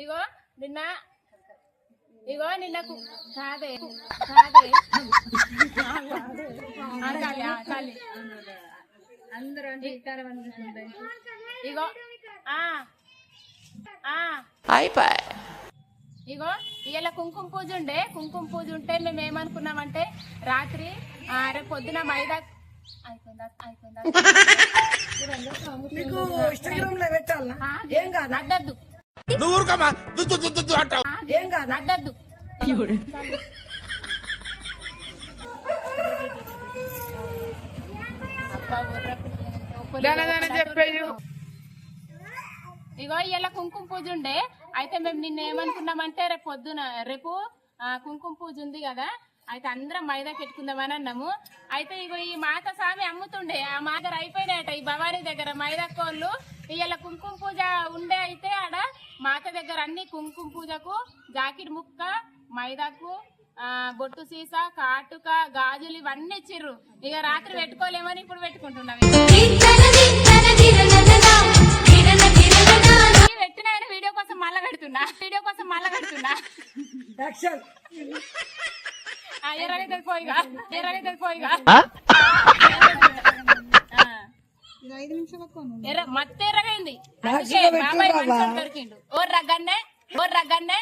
ఇగో నిన్న ఇగో నిన్న కాదే కాదే. అందరూ ఇగో ఆ ఆ. ఇగో ఇవాళ కుంకుమ పూజ ఉండే కుంకుమ పూజ ఉంటే మేము ఏమనుకున్నామంటే రాత్రి రేపు పొద్దున మైదా అయిపోయిందా అయిపోయిందా? నీకు ఇన్స్టాగ్రామ్లో పెట్టాలనా? ఆ, ఏం కాదా? అద్దద్దు నువ్వు ఊరుకోమా దుద్దు దుద్దు దుద్దు అంటావు. ఏం కాదా. అద్దద్దు ఇగో ఇలా కుంకుమ పూజ ఉండే. అయితే మేము నిన్న ఏమనుకున్నామంటే రేపు పొద్దున రేపు కుంకుమ పూజ ఉంది కదా. అయితే అందరం మైదా పెట్టుకుందామని అన్నాము. అయితే ఇగో ఈ మాత స్వామి అమ్ముతుండే. ఆ మాదర అయిపోయినాయట ఈ భవానీ దగ్గర మైదా కోళ్ళు. ఇవాళ కుంకుమ పూజ ఉండే అయితే ఆడ మాత దగ్గర అన్ని కుంకుమ పూజకు జాకెట్ ముక్క మైదాకు బొట్టు సీసా కాటుక గాజులు ఇవన్నీ ఇచ్చిర్రు. ఇక రాత్రి పెట్టుకోలేమని ఇప్పుడు పెట్టుకుంటున్నాం. పెట్టిన వీడియో కోసం మళ్ళా పెడుతున్నా. వీడియో కోసం మళ్ళా పెడుతున్నా. ఎర్రగైతే పోయిగా. ఎర్రగైతే పోయిగా. ఎర్ర మత్తు ఎర్రగైంది. బాబాయ్. మంచోడు దొరికిండు. ఓ రగ్గన్నే ఓ రగ్గన్నే.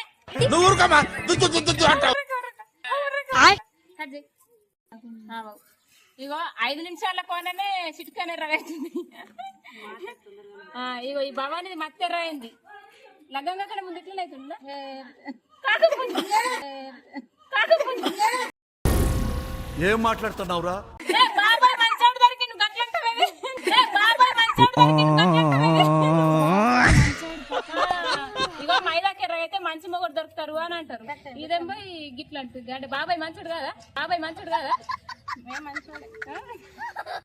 ఇగో ఐదు నిమిషాల కోననే చిటికన్ ఎర్రగైతుంది. ఇగో ఈ భవానీ మత్తు ఎర్రగైంది. లగ్గంగా కన్నా ముందు ఇట్లనే అవుతుందా? ఏం మాట్లాడుతున్నావురా ఏ బాబాయ్ మంచోడు దొరికిండు గట్లంటావేమి? ఏ బాబాయ్ మంచోడు దొరికిండు గట్లంటావేమి? ఆ, ఇగో మైదాకి ఎర్రగైతే మంచి మొగుడు దొరుకుతారు అని అంటారు. ఇదేం పోయి గిట్ల అంటుంది అంటే బాబాయ్ మంచోడు కదా? బాబాయ్ మంచోడు కదా? మేము మంచోడే.